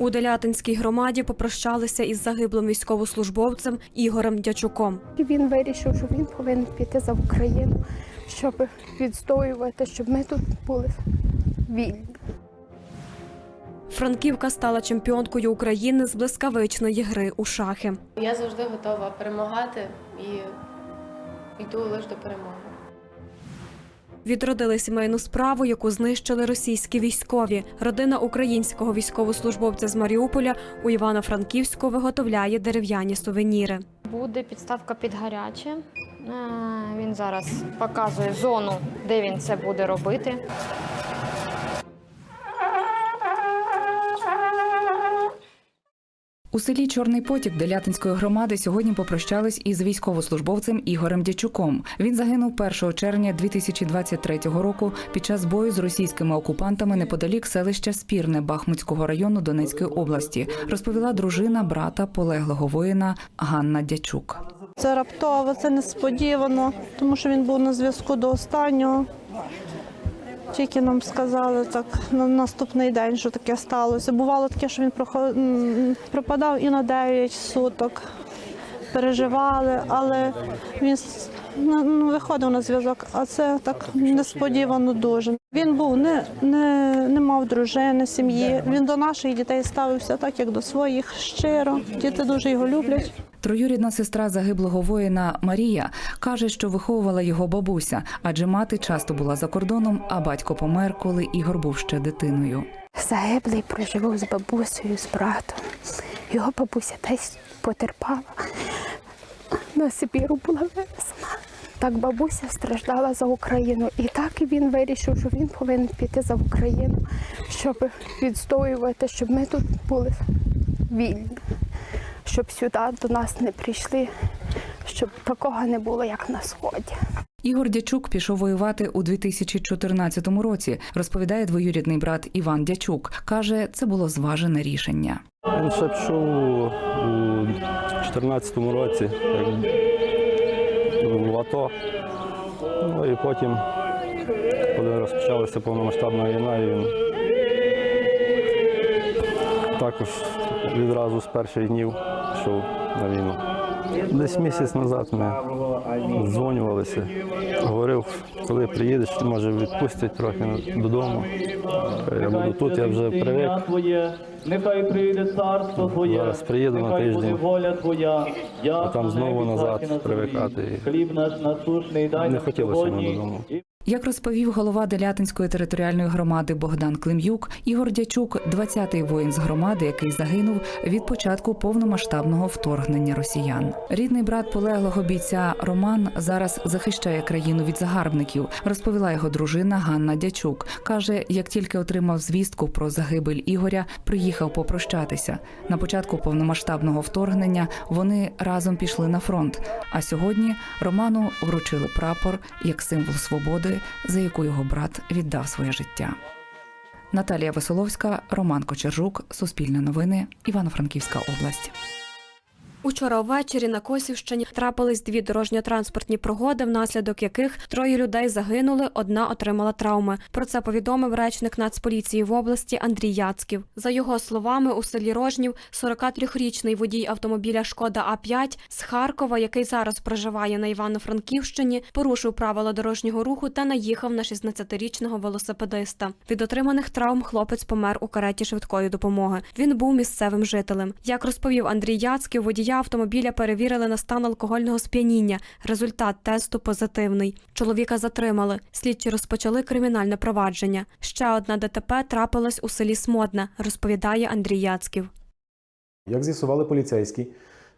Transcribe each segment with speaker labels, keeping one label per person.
Speaker 1: У Делятинській громаді попрощалися із загиблим військовослужбовцем Ігорем Дячуком.
Speaker 2: Він вирішив, що він повинен піти за Україну, щоб відстоювати, щоб ми тут були вільні.
Speaker 1: Франківка стала чемпіонкою України з блискавичної гри у шахи.
Speaker 3: Я завжди готова перемагати і йду лише до перемоги.
Speaker 1: Відродили сімейну справу, яку знищили російські військові. Родина українського військовослужбовця з Маріуполя у Івано-Франківську виготовляє дерев'яні сувеніри.
Speaker 4: Буде підставка під гаряче. Е, Він зараз показує зону, де він це буде робити.
Speaker 5: У селі Чорний Потік Делятинської громади сьогодні попрощались із військовослужбовцем Ігорем Дячуком. Він загинув 1 червня 2023 року під час бою з російськими окупантами неподалік селища Спірне Бахмутського району Донецької області, розповіла дружина брата полеглого воїна Ганна Дячук.
Speaker 6: Це раптово, це несподівано, тому що він був на зв'язку до останнього. Тільки нам сказали так на наступний день, що таке сталося. Бувало таке, що він пропадав і на 9 суток. Переживали, але він ну, ну, виходив на зв'язок, а це так несподівано дуже. Він був не, не, не мав дружини, сім'ї. Він до наших дітей ставився так, як до своїх щиро. Діти дуже його люблять.
Speaker 5: Троюрідна сестра загиблого воїна Марія каже, що виховувала його бабуся, адже мати часто була за кордоном, а батько помер, коли Ігор був ще дитиною.
Speaker 2: Загиблий проживав з бабусею, з братом. Його бабуся десь потерпала. На Сибіру була вивезена. Так бабуся страждала за Україну. І так він вирішив, що він повинен піти за Україну, щоб відстоювати, щоб ми тут були вільні, щоб сюди до нас не прийшли, щоб такого не було, як на сході.
Speaker 5: Ігор Дячук пішов воювати у 2014 році. Розповідає двоюрідний брат Іван Дячук. каже, це було зважене рішення.
Speaker 7: Він ще пішов у 2014 році, в АТО. Ну і потім, коли розпочалася повномасштабна війна, він також відразу з перших днів пішов на війну. Десь місяць назад ми дзвонювалися. Говорив, коли приїдеш, може відпустять трохи додому. Я буду тут, я вже привик.
Speaker 8: Нехай прийде царство Твоє,
Speaker 7: Зараз приїду на тиждень.
Speaker 8: воля Твоя,
Speaker 7: А там знову назад привикати.
Speaker 8: Хліб наш насущний дай
Speaker 7: Не хотілося йому додому.
Speaker 5: Як розповів голова Делятинської територіальної громади Богдан Клим'юк, Ігор Дячук 20-й воїн з громади, який загинув від початку повномасштабного вторгнення росіян. Рідний брат полеглого бійця Роман зараз захищає країну від загарбників. Розповіла його дружина Ганна Дячук. каже, як тільки отримав звістку про загибель Ігоря, приїхав попрощатися. На початку повномасштабного вторгнення вони разом пішли на фронт. А сьогодні Роману вручили прапор як символ свободи, за яку його брат віддав своє життя. Наталія Веселовська, Роман Кочержук, Суспільне новини, Івано-Франківська область.
Speaker 1: Учора ввечері на Косівщині трапились дві дорожньо-транспортні пригоди, внаслідок яких троє людей загинули, одна отримала травми. Про це повідомив речник Нацполіції в області Андрій Яцьків. За його словами, у селі Рожнів 43-річний водій автомобіля Шкода А 5 з Харкова, який зараз проживає на Івано-Франківщині, порушив правила дорожнього руху та наїхав на 16-річного велосипедиста. Від отриманих травм хлопець помер у кареті швидкої допомоги. Він був місцевим жителем. Як розповів Андрій Яцьків, водія автомобіля перевірили на стан алкогольного сп'яніння. Результат тесту позитивний. Чоловіка затримали. Слідчі розпочали кримінальне провадження. Ще одна ДТП трапилась у селі Смодна, розповідає Андрій Яцьків.
Speaker 9: Як з'ясували поліцейські,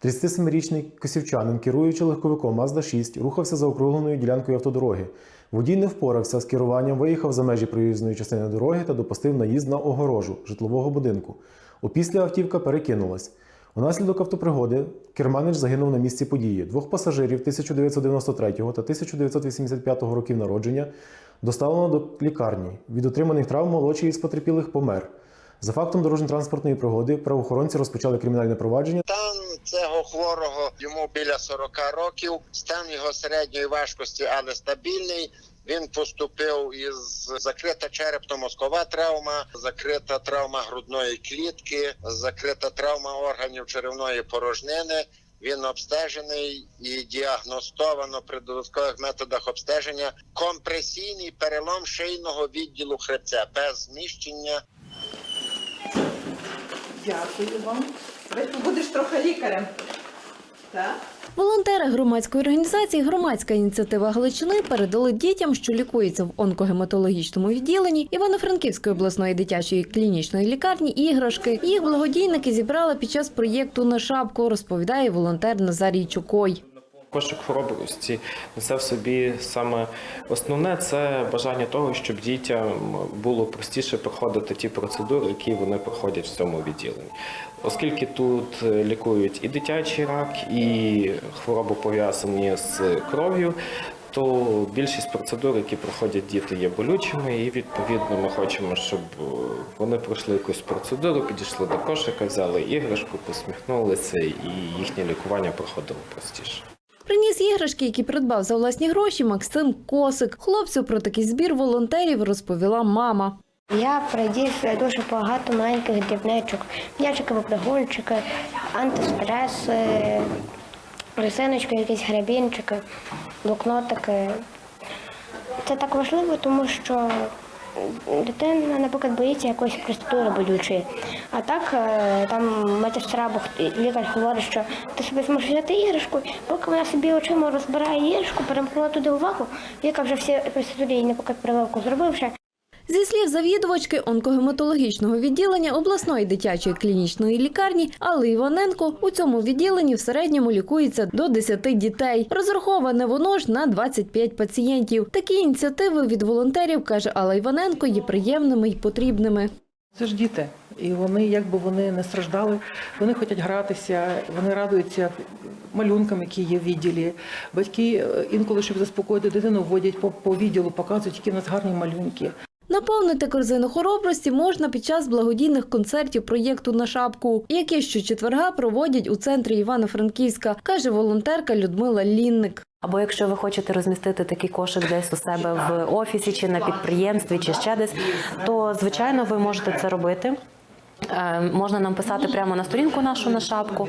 Speaker 9: 37-річний косівчанин, керуючи легковиком Mazda 6, рухався за округленою ділянкою автодороги. Водій не впорався з керуванням, виїхав за межі проїзної частини дороги та допустив наїзд на огорожу житлового будинку. Опісля автівка перекинулась. Унаслідок автопригоди керманич загинув на місці події. Двох пасажирів 1993 та 1985 років народження доставлено до лікарні. Від отриманих травм молодший із потерпілих помер. За фактом дорожньо-транспортної пригоди правоохоронці розпочали кримінальне провадження.
Speaker 10: Там цього хворого. Йому біля 40 років. Стан його середньої важкості, але стабільний. Він поступив із закрита черепно-мозкова травма, закрита травма грудної клітки, закрита травма органів черевної порожнини. Він обстежений і діагностовано при додаткових методах обстеження компресійний перелом шийного відділу хребця без зміщення
Speaker 11: Дякую вам. Ти будеш трохи лікарем. Так?
Speaker 12: Волонтери громадської організації Громадська ініціатива Галичини передали дітям, що лікуються в онкогематологічному відділенні Івано-Франківської обласної дитячої клінічної лікарні іграшки. Їх благодійники зібрали під час проєкту на шапку, розповідає волонтер Назарій Чукой.
Speaker 13: Кошик хоробрості несе в собі саме основне це бажання того, щоб дітям було простіше проходити ті процедури, які вони проходять в цьому відділенні. Оскільки тут лікують і дитячий рак, і хвороби пов'язані з кров'ю, то більшість процедур, які проходять діти, є болючими, і відповідно ми хочемо, щоб вони пройшли якусь процедуру, підійшли до кошика, взяли іграшку, посміхнулися, і їхнє лікування проходило простіше.
Speaker 12: Приніс іграшки, які придбав за власні гроші Максим Косик. Хлопцю про такий збір волонтерів розповіла мама.
Speaker 14: Я приніс дуже багато маленьких дрібничок. М'ячики, попригунчики, антистреси, резиночки, якісь грабінчики, блокнотики. Це так важливо, тому що дитина, наприклад, боїться якоїсь процедури болючої. А так е, там медсестра або лікар говорить, що ти собі зможеш взяти іграшку, поки вона собі очима розбирає іграшку, перемкнула туди увагу, яка вже всі процедури їй, наприклад, прививку зробивши.
Speaker 12: Зі слів завідувачки онкогематологічного відділення обласної дитячої клінічної лікарні Алли Іваненко, у цьому відділенні в середньому лікується до 10 дітей. Розраховане воно ж на 25 пацієнтів. Такі ініціативи від волонтерів, каже Алла Іваненко, є приємними й потрібними.
Speaker 11: Це ж діти. І вони, як би вони не страждали, вони хочуть гратися, вони радуються малюнкам, які є в відділі. Батьки е, інколи, щоб заспокоїти дитину, водять по, по відділу, показують, які в нас гарні малюнки.
Speaker 12: Наповнити корзину хоробрості можна під час благодійних концертів проєкту на шапку, які щочетверга проводять у центрі Івано-Франківська, каже волонтерка Людмила Лінник.
Speaker 15: Або якщо ви хочете розмістити такий кошик десь у себе в офісі чи на підприємстві, чи ще десь, то звичайно ви можете це робити. Е, Можна нам писати прямо на сторінку нашу на шапку,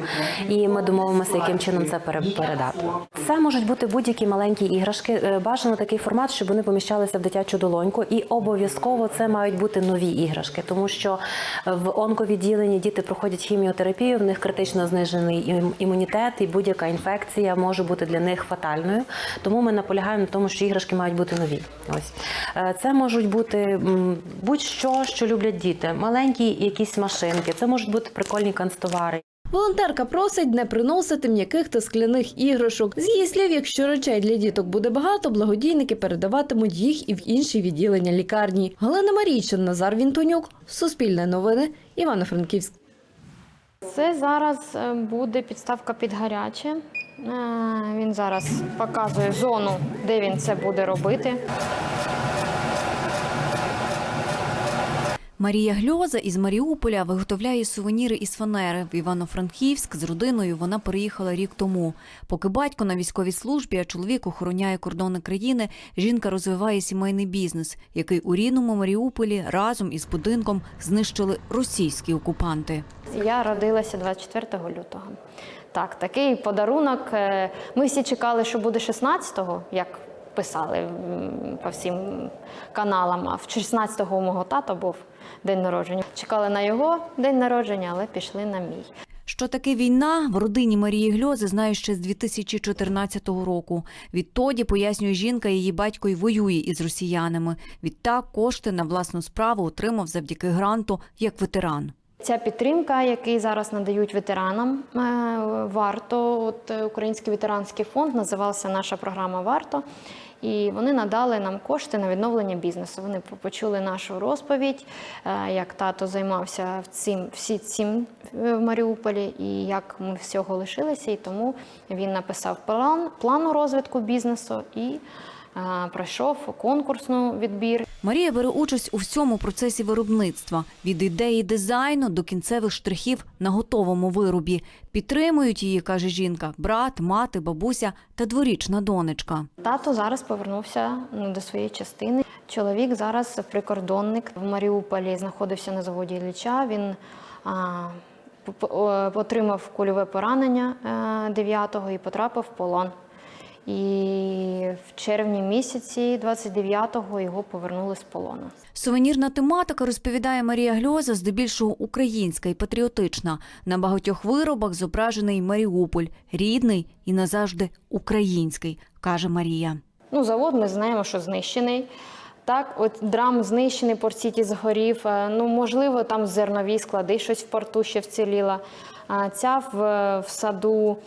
Speaker 15: і ми домовимося, яким чином це пере- передати. Це можуть бути будь-які маленькі іграшки. Е, Бажано такий формат, щоб вони поміщалися в дитячу долоньку, і обов'язково це мають бути нові іграшки, тому що в онковідділенні діти проходять хіміотерапію, в них критично знижений імунітет, і будь-яка інфекція може бути для них фатальною. Тому ми наполягаємо на тому, що іграшки мають бути нові. Ось Е, це можуть бути будь-що, що люблять діти, маленькі якісь машинки, це можуть бути прикольні канцтовари.
Speaker 12: Волонтерка просить не приносити м'яких та скляних іграшок. З її слів, якщо речей для діток буде багато, благодійники передаватимуть їх і в інші відділення лікарні. Галина Марійчин, Назар Вінтонюк, Суспільне новини, Івано-Франківськ.
Speaker 4: Це зараз е, буде підставка під гаряче. Е, Він зараз показує зону, де він це буде робити.
Speaker 16: Марія Гльоза із Маріуполя виготовляє сувеніри із фанери. В Івано-Франківськ з родиною вона переїхала рік тому. Поки батько на військовій службі, а чоловік охороняє кордони країни, жінка розвиває сімейний бізнес, який у рідному Маріуполі разом із будинком знищили російські окупанти.
Speaker 4: Я родилася 24 лютого. Так, такий подарунок. Е, Ми всі чекали, що буде 16-го, як писали по всім каналам. А в 16-го у мого тата був день народження. Чекали на його день народження, але пішли на мій.
Speaker 16: Що таке війна в родині Марії Гльози знає ще з 2014 року. Відтоді, пояснює жінка, її батько й воює із росіянами. Відтак кошти на власну справу отримав завдяки гранту як ветеран.
Speaker 4: Ця підтримка, який зараз надають ветеранам, е, варто. От е, Український ветеранський фонд називався наша програма Варто. І вони надали нам кошти на відновлення бізнесу. Вони почули нашу розповідь, е, як тато займався цим, всі цим е, в Маріуполі, і як ми всього лишилися. І тому він написав план плану розвитку бізнесу і пройшов конкурсну відбір.
Speaker 16: Марія бере участь у всьому процесі виробництва від ідеї дизайну до кінцевих штрихів на готовому виробі. Підтримують її, каже жінка, брат, мати, бабуся та дворічна донечка.
Speaker 4: Тато зараз повернувся ну, до своєї частини. Чоловік зараз прикордонник в Маріуполі знаходився на заводі Ілліча. Він а, отримав кульове поранення 9-го і потрапив в полон. І в червні місяці 29-го його повернули з полону.
Speaker 16: Сувенірна тематика, розповідає Марія Гльоза, здебільшого українська і патріотична. На багатьох виробах зображений Маріуполь, рідний і назавжди український, каже Марія.
Speaker 4: Ну, завод ми знаємо, що знищений. Так, от драм знищений, порт-сіті згорів. Е, Ну, можливо, там зернові склади, щось в порту ще вціліло. Ця в, в саду,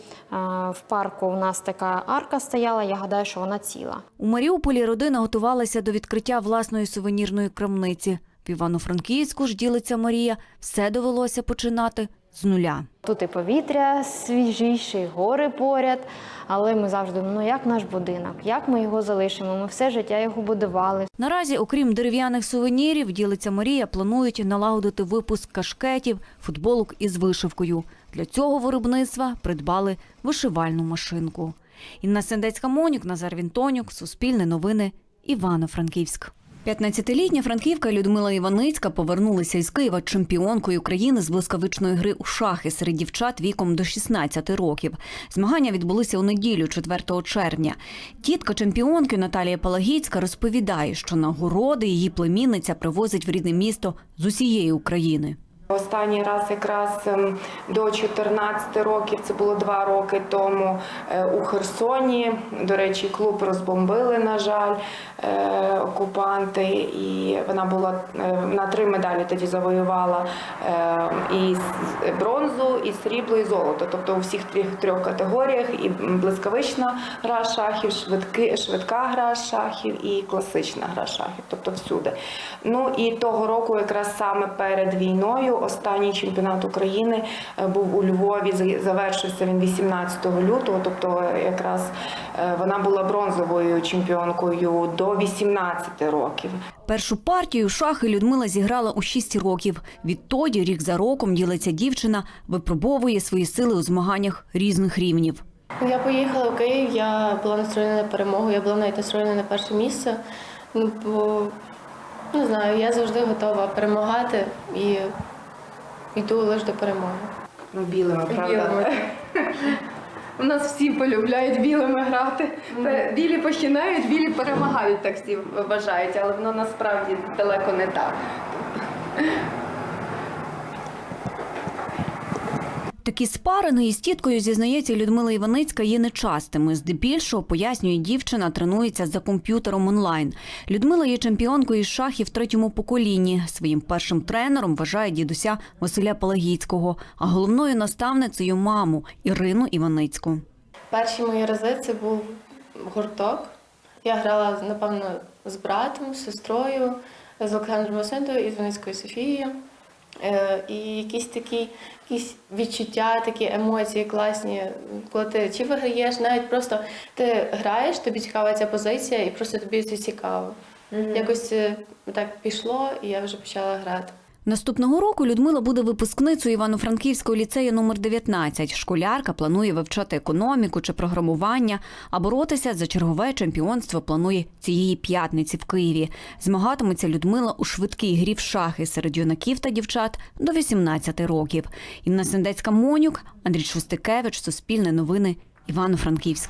Speaker 4: в парку у нас така арка стояла. Я гадаю, що вона ціла.
Speaker 16: У Маріуполі родина готувалася до відкриття власної сувенірної крамниці. В Івано-Франківську ж ділиться Марія, все довелося починати з нуля.
Speaker 4: Тут і повітря свіжіше, і гори поряд. Але ми завжди думаємо, ну як наш будинок, як ми його залишимо? Ми все життя його будували.
Speaker 16: Наразі, окрім дерев'яних сувенірів, ділиться Марія, планують налагодити випуск кашкетів, футболок із вишивкою. Для цього виробництва придбали вишивальну машинку. Інна Сендецька Монюк, Назар Вінтонюк, Суспільне новини, Івано-Франківськ. 15-літня франківка Людмила Іваницька повернулася із Києва чемпіонкою України з блискавичної гри у шахи серед дівчат віком до 16 років. Змагання відбулися у неділю, 4 червня. Тітка чемпіонки Наталія Палагіцька розповідає, що нагороди її племінниця привозить в рідне місто з усієї України.
Speaker 17: Останній раз якраз ем, до 14 років, це було два роки тому е, у Херсоні. До речі, клуб розбомбили, на жаль, е, окупанти, і вона була е, на три медалі тоді завоювала е, і бронзу, і срібло, і золото. Тобто у всіх трьох категоріях і блискавична гра шахів, швидки, швидка гра шахів і класична гра шахів, тобто всюди. Ну і того року, якраз саме перед війною, останній чемпіонат України е, був у Львові. Завершився він 18 лютого. Тобто, е, якраз е, вона була бронзовою чемпіонкою до 18 років.
Speaker 16: Першу партію шахи Людмила зіграла у 6 років. Відтоді, рік за роком, ділиться дівчина, випробовує свої сили у змаганнях різних рівнів.
Speaker 3: Я поїхала в Київ, я була настроєна на перемогу, я була навіть настроєна на перше місце. Ну, бо не знаю, я завжди готова перемагати і йду лише до перемоги.
Speaker 17: Ну, білими,
Speaker 3: Білими.
Speaker 2: У нас всі полюбляють білими грати. Білі починають, білі перемагають, так всі вважають, але воно насправді далеко не так.
Speaker 16: Такі спаринги із тіткою, зізнається Людмила Іваницька, є нечастими. Здебільшого, пояснює дівчина, тренується за комп'ютером онлайн. Людмила є чемпіонкою із шахів третьому поколінні. Своїм першим тренером вважає дідуся Василя Палагіцького, а головною наставницею маму Ірину Іваницьку.
Speaker 3: Перші мої рази це був гурток. Я грала, напевно, з братом, з сестрою, з Олександром Васильовою і з Ваницькою Софією. Е, І якісь такі якісь відчуття, такі емоції класні, коли ти чи виграєш, навіть просто ти граєш, тобі цікава ця позиція, і просто тобі це цікаво. Якось е, так пішло, і я вже почала грати.
Speaker 16: Наступного року Людмила буде випускницею Івано-Франківського ліцею номер 19. Школярка планує вивчати економіку чи програмування, а боротися за чергове чемпіонство планує цієї п'ятниці в Києві. Змагатиметься Людмила у швидкій грі в шахи серед юнаків та дівчат до 18 років. Інна Сендецька Монюк, Андрій Шустикевич, Суспільне новини, Івано-Франківськ.